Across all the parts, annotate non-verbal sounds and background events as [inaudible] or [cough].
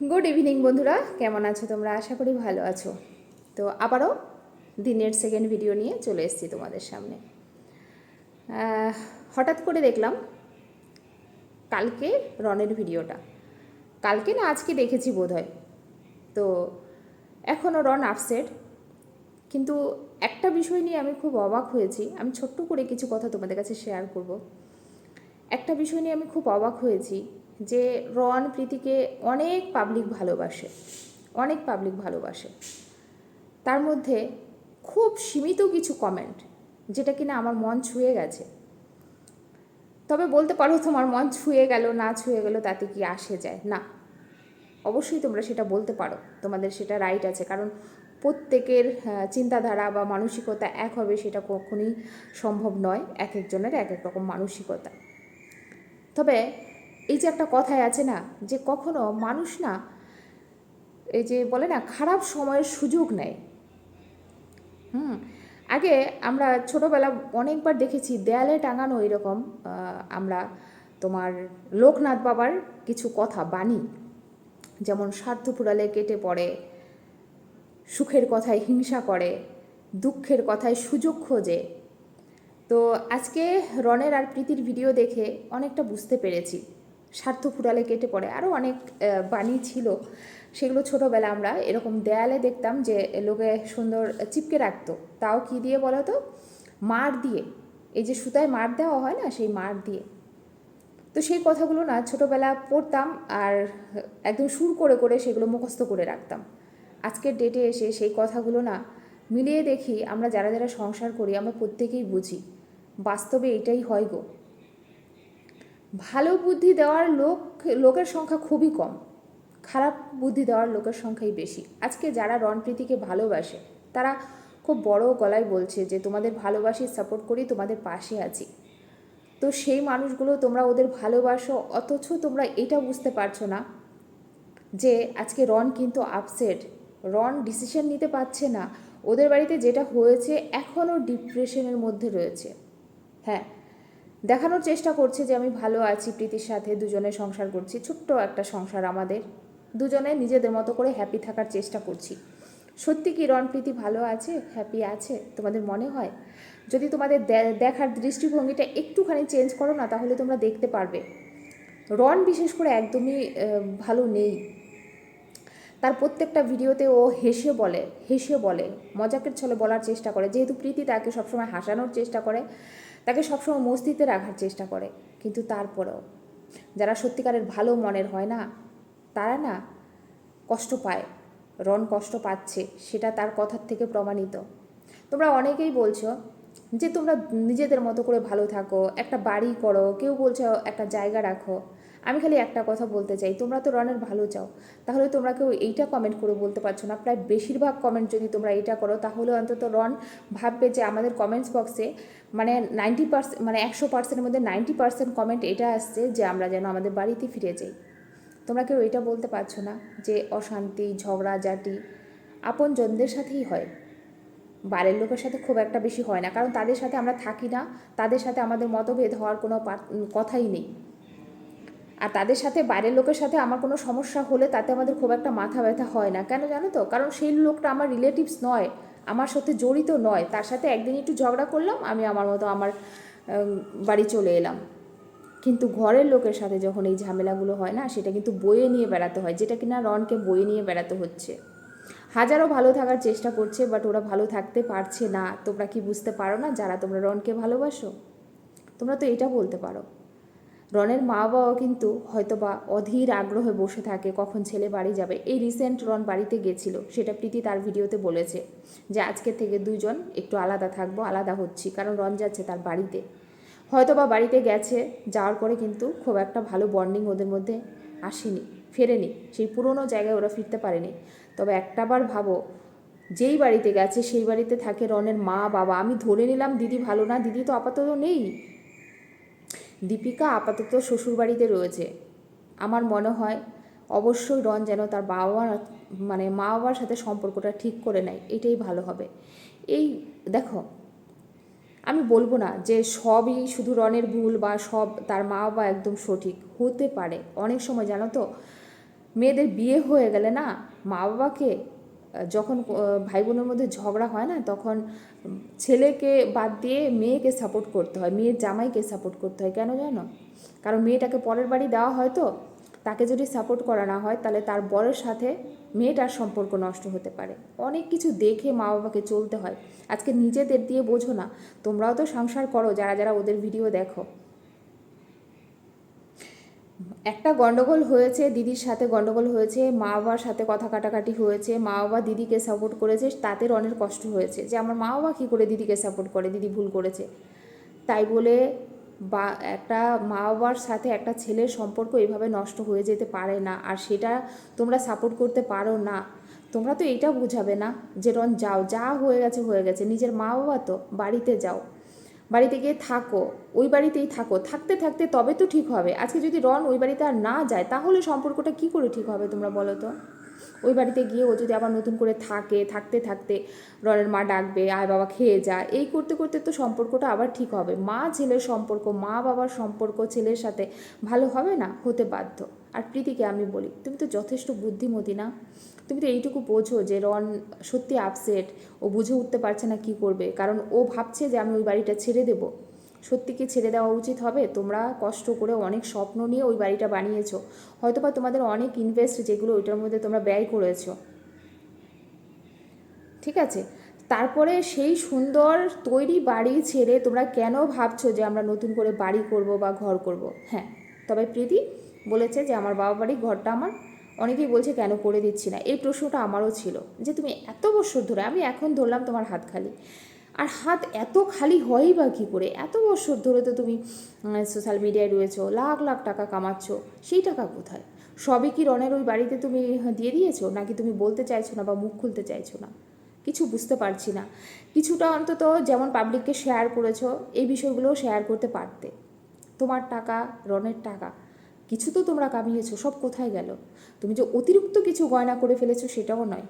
Good evening বন্ধুরা। কেমন আছো তোমরা? আশা করি ভালো আছো। তো আবারও দিনের সেকেন্ড ভিডিও নিয়ে চলে এসেছি তোমাদের সামনে। হঠাৎ করে দেখলাম কালকে রনের ভিডিওটা। কালকে না আজকে দেখেছি বোধহয়। তো এখনও রন আপসেট কিন্তু একটা বিষয় নিয়ে আমি খুব অবাক হয়েছি। আমি ছোট্ট করে কিছু কথা তোমাদের কাছে শেয়ার করব। একটা বিষয় নিয়ে আমি খুব অবাক হয়েছি। যে রন প্রীতিকে অনেক পাবলিক ভালোবাসে, অনেক পাবলিক ভালোবাসে। তার মধ্যে খুব সীমিত কিছু কমেন্ট যেটা কিনা আমার মন ছুঁয়ে গেছে। তবে বলতে পারো তোমার মন ছুঁয়ে গেল, না ছুঁয়ে গেল, তাতে কি আসে যায়? না। অবশ্যই তোমরা সেটা বলতে পারো। তোমাদের সেটা রাইট আছে। কারণ প্রত্যেকের চিন্তাধারা বা মানসিকতা এক হবে সেটা কখনোই সম্ভব নয়। এক একজনের এক এক রকম মানসিকতা। তবে এই যে একটা কথায় আছে না, যে কখনো মানুষ না, এই যে বলে না, খারাপ সময়ের সুযোগ নেয়। হুম, আগে আমরা ছোটোবেলা অনেকবার দেখেছি, দেয়ালে টাঙানো এরকম আমরা তোমার লোকনাথ বাবার কিছু কথা, বাণী। যেমন স্বার্থ ফুরালে কেটে পড়ে, সুখের কথায় হিংসা করে, দুঃখের কথায় সুযোগ খোঁজে। তো আজকে রনের আর প্রীতির ভিডিও দেখে অনেকটা বুঝতে পেরেছি। স্বার্থ ফুরালে কেটে পড়ে। আরও অনেক বাণী ছিল। সেগুলো ছোটোবেলা আমরা এরকম দেয়ালে দেখতাম যে, লোকে সুন্দর চিপকে রাখতো। তাও কি দিয়ে বলো তো? মার দিয়ে। এই যে সুতায় মার দেওয়া হয় না, সেই মার দিয়ে। তো সেই কথাগুলো না ছোটোবেলা পড়তাম আর একদম সুর করে করে সেগুলো মুখস্থ করে রাখতাম। আজকের ডেটে এসে সেই কথাগুলো না মিলিয়ে দেখি, আমরা যারা যারা সংসার করি, আমরা প্রত্যেকেই বুঝি। বাস্তবে এটাই হয় গো। ভালো বুদ্ধি দেওয়ার লোক, লোকের সংখ্যা খুবই কম। খারাপ বুদ্ধি দেওয়ার লোকের সংখ্যাই বেশি। আজকে যারা রণপ্রীতিকে ভালোবাসে, তারা খুব বড় গলায় বলছে যে, তোমাদের ভালোবাসি, সাপোর্ট করি, তোমাদের পাশে আছি। তো সেই মানুষগুলো তোমরা ওদের ভালোবাসো, অথচ তোমরা এটা বুঝতে পারছ না যে, আজকে রন কিন্তু আপসেট রন ডিসিশন নিতে পারছে না। ওদের বাড়িতে যেটা হয়েছে এখনও ডিপ্রেশনের মধ্যে রয়েছে। হ্যাঁ দেখানোর চেষ্টা করছে যে আমি ভালো আছি, প্রীতির সাথে দুজনে সংসার করছি, ছোট্ট একটা সংসার আমাদের। দুজনে নিজেদের মতো করে হ্যাপি থাকার চেষ্টা করছি। সত্যি কি রন প্রীতি ভালো আছে? হ্যাপি আছে, তোমাদের মনে হয়? যদি তোমাদের দেখার দৃষ্টিভঙ্গিটা একটুখানি চেঞ্জ করো না, তাহলে তোমরা দেখতে পারবে। রন বিশেষ করে একদমই ভালো নেই। তার প্রত্যেকটা ভিডিওতে ও হেসে বলে হেসে বলে, মজাকের ছলে বলার চেষ্টা করে। যেহেতু প্রীতি তাকে সবসময় হাসানোর চেষ্টা করে তাকে সবসময় মস্তিতে রাখার চেষ্টা করে। কিন্তু তারপরেও, যারা সত্যিকারের ভালো মনের হয় না, তারা না কষ্ট পায় রন কষ্ট পাচ্ছে, সেটা তার কথার থেকে প্রমাণিত। তোমরা অনেকেই বলছো যে তোমরা নিজেদের মতো করে ভালো থাকো, একটা বাড়ি করো, কেউ বলছো একটা জায়গা রাখো। আমি খালি একটা কথা বলতে চাই, তোমরা তো রনের ভালো চাও, তাহলে তোমরা কেউ এইটা কমেন্ট করে বলতে পারছ না। প্রায় বেশিরভাগ কমেন্ট যদি তোমরা এইটা করো, তাহলে অন্তত রন ভাববে যে আমাদের কমেন্টস বক্সে মানে নাইনটি পার্সেন্ট মানে একশো পার্সেন্টের মধ্যে নাইনটি পার্সেন্ট কমেন্ট এটা আসছে যে আমরা যেন আমাদের বাড়িতে ফিরে যাই। তোমরা কেউ এটা বলতে পারছ না যে অশান্তি, ঝগড়া, জাটি আপন জনদের সাথেই হয়। বাইরের লোকের সাথে খুব একটা বেশি হয় না, কারণ তাদের সাথে আমরা থাকি না, তাদের সাথে আমাদের মতভেদ হওয়ার কোনো কথাই নেই। আর তাদের সাথে বাইরের লোকের সাথে আমার কোনো সমস্যা হলে তাতে আমাদের খুব একটা মাথা ব্যথা হয় না। কেন জানো তো? কারণ সেই লোকটা আমার রিলেটিভস নয়, আমার সাথে জড়িত নয়। তার সাথে একদিন একটু ঝগড়া করলাম, আমি আমার মতো আমার বাড়ি চলে এলাম। কিন্তু ঘরের লোকের সাথে যখন এই ঝামেলাগুলো হয় না, সেটা কিন্তু বয়ে নিয়ে বেড়াতে হয়, যেটা কিনা রনকে বয়ে নিয়ে বেড়াতে হচ্ছে। হাজারো ভালো থাকার চেষ্টা করছে বাট ওরা ভালো থাকতে পারছে না। তোমরা কি বুঝতে পারো না যারা তোমরা রনকে ভালোবাসো? তোমরা তো এটা বলতে পারো। রনের মা বাবাও কিন্তু হয়তোবা অধীর আগ্রহে বসে থাকে কখন ছেলে বাড়ি যাবে। এই রিসেন্ট রন বাড়িতে গেছিল, সেটা প্রীতি তার ভিডিওতে বলেছে যে, আজকে থেকে দুজন একটু আলাদা থাকব, আলাদা হচ্ছি, কারণ রন যাচ্ছে তার বাড়িতে। হয়তোবা বাড়িতে গেছে, যাওয়ার পরে কিন্তু খুব একটা ভালো বন্ডিং ওদের মধ্যে আসেনি, ফেরেনি, সেই পুরনো জায়গায় ওরা ফিরতে পারেনি। তবে একটাবার ভাবো, যেই বাড়িতে গেছে, সেই বাড়িতে থাকে রনের মা বাবা আমি ধরে নিলাম দিদি ভালো না, দিদি তো আপাতত নেই। দীপিকা আপাতত শ্বশুরবাড়িতে রয়েছে। আমার মনে হয় অবশ্যই রন যেন তার বাবা মানে মা বাবার সাথে সম্পর্কটা ঠিক করে নেয়, এটাই ভালো হবে। এই দেখো, আমি বলব না যে সবই শুধু রনের ভুল বা সব তার মা বাবা একদম সঠিক, হতে পারে। অনেক সময় জানো তো, মেয়েদের বিয়ে হয়ে গেলে না মা বাবাকে যখন ভাই বোনের মধ্যে ঝগড়া হয় না, তখন ছেলেকে বাদ দিয়ে মেয়েকে সাপোর্ট করতে হয়, মেয়ের জামাইকে সাপোর্ট করতে হয়। কেন জানো? কারণ মেয়েটাকে পরের বাড়ি দেওয়া হয় তো, তাকে যদি সাপোর্ট করা না হয়, তাহলে তার বরের সাথে মেয়েটার সম্পর্ক নষ্ট হতে পারে। অনেক কিছু দেখে মা বাবাকে চলতে হয়। আজকে নিজেদের দিয়ে বোঝো না, তোমরাও তো সংসার করো, যারা যারা ওদের ভিডিও দেখো। একটা গন্ডগোল হয়েছে, দিদির সাথে গন্ডগোল হয়েছে, মা বাবার সাথে কথা কাটাকাটি হয়েছে, মা বাবা দিদিকে সাপোর্ট করেছে তাতে অনেক কষ্ট হয়েছে। যে আমার মা বাবা কী করে দিদিকে সাপোর্ট করে, দিদি ভুল করেছে? তাই বলে বা একটা মা বাবার সাথে একটা ছেলের সম্পর্ক এভাবে নষ্ট হয়ে যেতে পারে না। আর সেটা তোমরা সাপোর্ট করতে পারো না। তোমরা তো এইটা বোঝাবে না যে রন যাও, যা হয়ে গেছে হয়ে গেছে। নিজের মা বাবা তো বাড়িতে যাও। বাড়িতে গিয়ে থাকো, ওই বাড়িতেই থাকো। থাকতে থাকতে তবে তো ঠিক হবে। আজকে যদি রন ওই বাড়িতে আর না যায়, তাহলে সম্পর্কটা কি করে ঠিক হবে তোমরা বলো তো? ওই বাড়িতে গিয়ে ও যদি আবার নতুন করে থাকে, থাকতে থাকতে রনের মা ডাকবে, আয় বাবা খেয়ে যা, এই করতে করতে তো সম্পর্কটা আবার ঠিক হবে। মা ছেলের সম্পর্ক, মা বাবার সম্পর্ক ছেলের সাথে ভালো হবে না? হতে বাধ্য। আর প্রীতিকে আমি বলি, তুমি তো যথেষ্ট বুদ্ধিমতী না? তুমি তো এইটুকু বোঝো যে রন সত্যি আপসেট ও বুঝে উঠতে পারছে না কি করবে, কারণ ও ভাবছে যে আমি ওই বাড়িটা ছেড়ে দেব। সত্যি কি ছেড়ে দেওয়া উচিত হবে? তোমরা কষ্ট করে অনেক স্বপ্ন নিয়ে ওই বাড়িটা বানিয়েছো। হয়তোবা তোমাদের অনেক ইনভেস্ট যেগুলো ওইটার মধ্যে তোমরা ব্যয় করেছ। ঠিক আছে? তারপরে সেই সুন্দর তৈরি বাড়ি ছেড়ে তোমরা কেন ভাবছ যে আমরা নতুন করে বাড়ি করব বা ঘর করব? হ্যাঁ তবে প্রীতি বলেছে যে আমার বাবা বাড়ি, ঘরটা আমার। অনেকেই বলছে, কেন করে দিচ্ছি না? এই প্রশ্নটা আমারও ছিল যে, তুমি এত বছর ধরে, আমি এখন ধরলাম তোমার হাত খালি। আর হাত এত খালি হয়ই বা কী করে? এত বছর ধরে তো তুমি সোশ্যাল মিডিয়ায় রয়েছো, লাখ লাখ টাকা কামাচ্ছ, সেই টাকা কোথায়? সবই কি রনের ওই বাড়িতে তুমি দিয়ে দিয়েছ? নাকি তুমি বলতে চাইছো না বা মুখ খুলতে চাইছো না? কিছু বুঝতে পারছি না। কিছুটা অন্তত যেমন পাবলিককে শেয়ার করেছ, এই বিষয়গুলোও শেয়ার করতে পারতে। তোমার টাকা, রনের টাকা কিছু তো তোমরা কামিয়েছ, সব কোথায় গেল? তুমি যে অতিরিক্ত কিছু গয়না করে ফেলেছো সেটাও নয়।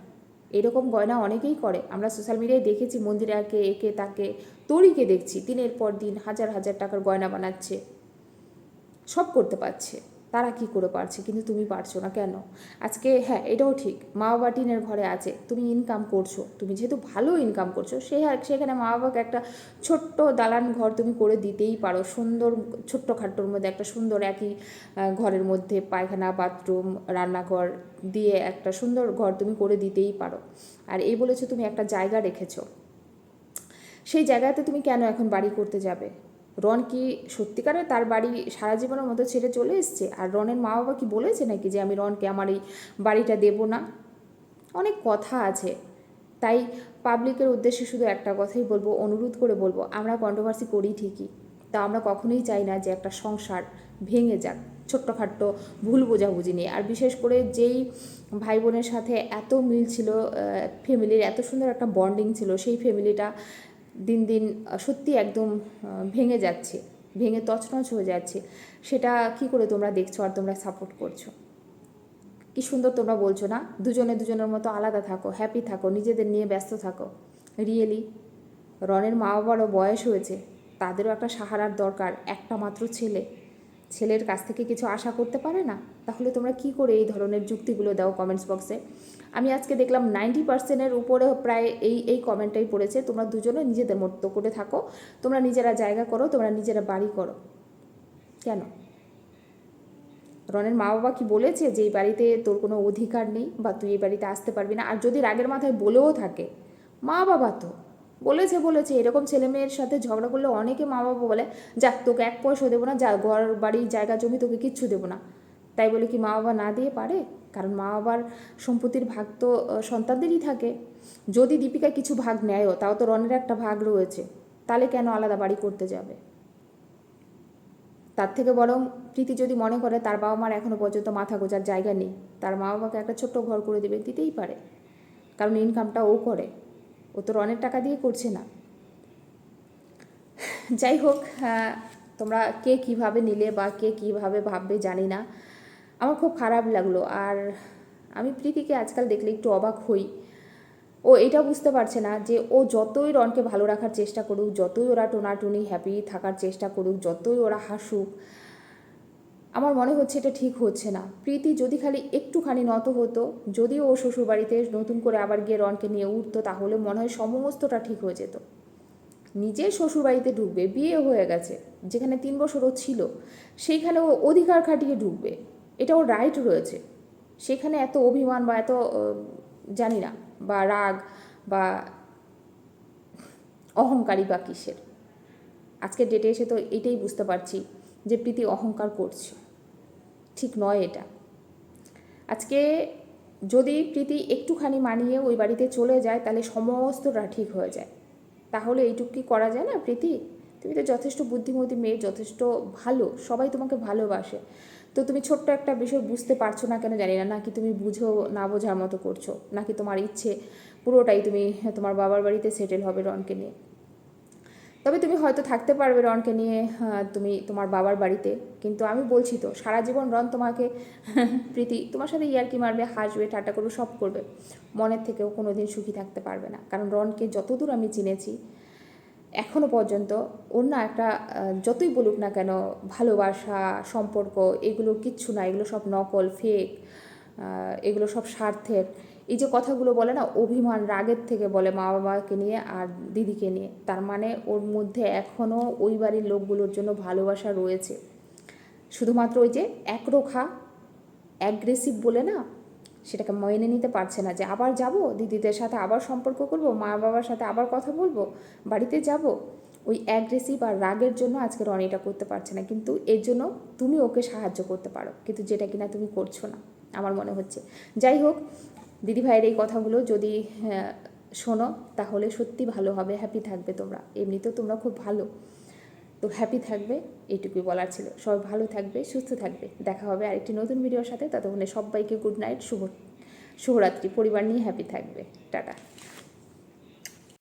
এরকম গয়না অনেকেই করে। আমরা সোশ্যাল মিডিয়ায় দেখেছি মন্দিরে একে একে, তাকে, তরিকে দেখছি। দিনের পর দিন হাজার হাজার টাকার গয়না বানাচ্ছে। সব করতে পারছে। তারা কি করে পারছে? কিন্তু তুমি পারছ না। কেন? আজকে হ্যাঁ এটাও ঠিক। মা বাবা টিনের ঘরে আছে, তুমি ইনকাম করছ। তুমি যেহেতু ভালো ইনকাম করছ, সে সেখানে মা বাবাকে একটা ছোট্ট দালান ঘর তুমি করে দিতেই পারো। সুন্দর, ছোট্ট খাট্টোর মধ্যে একটা সুন্দর একই ঘরের মধ্যে পায়খানা বাথরুম রান্নাঘর দিয়ে একটা সুন্দর ঘর তুমি করে দিতেই পারো। আর এই বলেছ তুমি একটা জায়গা রেখেছো। সেই জায়গাতে তুমি কেন এখন বাড়ি করতে যাবে? রন কি সত্যিকারে তার বাড়ি সারা জীবনের মতো ছেড়ে চলে এসছে? আর রনের মা বাবা কি বলেছে নাকি যে আমি রনকে আমার এই বাড়িটা দেবো না? অনেক কথা আছে। তাই পাবলিকের উদ্দেশ্যে শুধু একটা কথাই বলব, অনুরোধ করে বলব, আমরা কন্ট্রোভার্সি করি ঠিকই, তা আমরা কখনোই চাই না যে একটা সংসার ভেঙে যাক, ছোট্টখাট্ট ভুল বোঝাবুঝি নিয়ে। আর বিশেষ করে যেই ভাই বোনের সাথে এত মিল ছিল ফ্যামিলির এত সুন্দর একটা বন্ডিং ছিল, সেই ফ্যামিলিটা দিন দিন সত্যি একদম ভেঙে যাচ্ছে, ভেঙে তছনছ হয়ে যাচ্ছে। সেটা কি করে তোমরা দেখছ আর তোমরা সাপোর্ট করছ? কি সুন্দর তোমরা বলছো না? দুজনে দুজনের মতো আলাদা থাকো হ্যাপি থাকো, নিজেদের নিয়ে ব্যস্ত থাকো। রিয়েলি রনের মা বাবারও বয়স হয়েছে, তাদেরও একটা সাহারার দরকার, একটা মাত্র ছেলে। ছেলের কাছ থেকে কিছু আশা করতে পারে না? তাহলে তোমরা কি করে এই ধরনের যুক্তিগুলো দাও কমেন্টস বক্সে আমি আজকে দেখলাম নাইনটি পার্সেন্টের উপরে প্রায় এই এই কমেন্টটাই পড়েছে। তোমরা দুজনে নিজেদের মতো করে থাকো। তোমরা নিজেরা জায়গা করো, তোমরা নিজেরা বাড়ি করো। কেন? রনের মা বাবা কি বলেছে যে, এই বাড়িতে তোর কোনো অধিকার নেই বা তুই এই বাড়িতে আসতে পারবি না? আর যদি রাগের মাথায় বলেও থাকে মা বাবা তো বলেছে বলেছে। এরকম ছেলে মেয়ের সাথে ঝগড়া করলে অনেকে মা বাবা বলে যা তোকে এক পয়সা দেবো না, যা, ঘর, বাড়ি, জায়গা, জমি, তোকে কিচ্ছু দেবো না। তাই বলে কি মা বাবা না দিয়ে পারে? কারণ মা বাবার সম্পত্তির ভাগ তো সন্তানদেরই থাকে। যদি দীপিকা কিছু ভাগ নেয়ও, তাও তো রনের একটা ভাগ রয়েছে। তাহলে কেন আলাদা বাড়ি করতে যাবে? তার থেকে বরং প্রীতি যদি মনে করে, তার বাবা মার এখনও পর্যন্ত মাথা গোজার জায়গা নেই। তার মা বাবাকে একটা ছোট্ট ঘর করে দেবে দিতেই পারে। কারণ ইনকামটা ও করে। ও তো রনের টাকা দিয়ে করছে না। যাই হোক আহ, তোমরা কে কীভাবে নিলে বা কে কীভাবে ভাববে জানি না। আমার খুব খারাপ লাগল আর আমি প্রীতিকে আজকাল দেখলে একটু অবাক হই। ও এটা বুঝতে পারছে না যে ও যতই রনকে ভালো রাখার চেষ্টা করুক যতই ওরা টোনাটুনি হ্যাপি থাকার চেষ্টা করুক যতই ওরা হাসুক আমার মনে হচ্ছে এটা ঠিক হচ্ছে না। প্রীতি যদি খালি একটুখানি নত হতো, যদিও ও শ্বশুরবাড়িতে নতুন করে আবার গিয়ে রনকে নিয়ে উঠতো, তাহলে মনে হয় সমস্তটা ঠিক হয়ে যেত। নিজের শ্বশুরবাড়িতে ঢুকবে বিয়ে হয়ে গেছে, যেখানে তিন বছর ও ছিল, সেইখানে ও অধিকার খাটিয়ে ঢুকবে, এটা ওর রাইট রয়েছে। সেখানে এত অভিমান বা এত জানি না, বা রাগ, বা অহংকারী বা কিসের? আজকের ডেটে এসে তো এটাই বুঝতে পারছি যে প্রীতি অহংকার করছে। ঠিক নয় এটা। আজকে যদি প্রীতি একটুখানি মানিয়ে ওই বাড়িতে চলে যায়, তাহলে সমস্তটা ঠিক হয়ে যায়। তাহলে এইটুকু কি করা যায় না প্রীতি? তুমি তো যথেষ্ট বুদ্ধিমতী মেয়ে, যথেষ্ট ভালো, সবাই তোমাকে ভালোবাসে। তো তুমি ছোট্ট একটা বিষয় বুঝতে পারছ না কেন জানি না, নাকি তুমি বুঝো না বোঝার মতো করছ, নাকি তোমার ইচ্ছে পুরোটাই তুমি তোমার বাবার বাড়িতে সেটেল হবে রনকে নিয়ে। তবে তুমি হয়তো থাকতে পারবে রনকে নিয়ে আহ, তুমি তোমার বাবার বাড়িতে। কিন্তু আমি বলছি তো সারা জীবন রন তোমাকে [laughs] প্রীতি তোমার সাথে ইয়ার্কি মারবে হাসবে ঠাট্টা করবে সব করবে। মনের থেকেও কোনো দিন সুখী থাকতে পারবে না। কারণ রনকে যতদূর আমি চিনেছি এখনও পর্যন্ত ওর না একটা যতই বলুক না কেন ভালোবাসা সম্পর্ক এগুলো কিচ্ছু না এগুলো সব নকল ফেক এগুলো সব স্বার্থের। এই যে কথাগুলো বলে না, অভিমান রাগের থেকে বলে মা বাবাকে নিয়ে আর দিদিকে নিয়ে। তার মানে ওর মধ্যে এখনও ওই বাড়ির লোকগুলোর জন্য ভালোবাসা রয়েছে। শুধুমাত্র ওই যে একরোখা অ্যাগ্রেসিভ বলে না, সেটাকে মেনে নিতে পারছে না যে আবার যাব, দিদিদের সাথে আবার সম্পর্ক করব মা বাবার সাথে আবার কথা বলব, বাড়িতে যাব। ওই অ্যাগ্রেসিভ আর রাগের জন্য আজকে রনিটা করতে পারছে না। কিন্তু এর জন্য তুমি ওকে সাহায্য করতে পারো। কিন্তু যেটা কিনা তুমি করছ না, আমার মনে হচ্ছে। যাই হোক দিদি ভাইয়ের এই কথাগুলো যদি হ্যাঁ, শোনো তাহলে সত্যি ভালো হবে হ্যাপি থাকবে তোমরা। এমনিতেও তোমরা খুব ভালো। তো হ্যাপি থাকবে এইটুকুই বলার ছিল। সবাই ভালো থাকবে সুস্থ থাকবে। দেখা হবে আরেকটি নতুন ভিডিওর সাথে। ততক্ষণে সবাইকে গুড নাইট শুভ শুভরাত্রি। পরিবার নিয়ে হ্যাপি থাকবে। টাটা।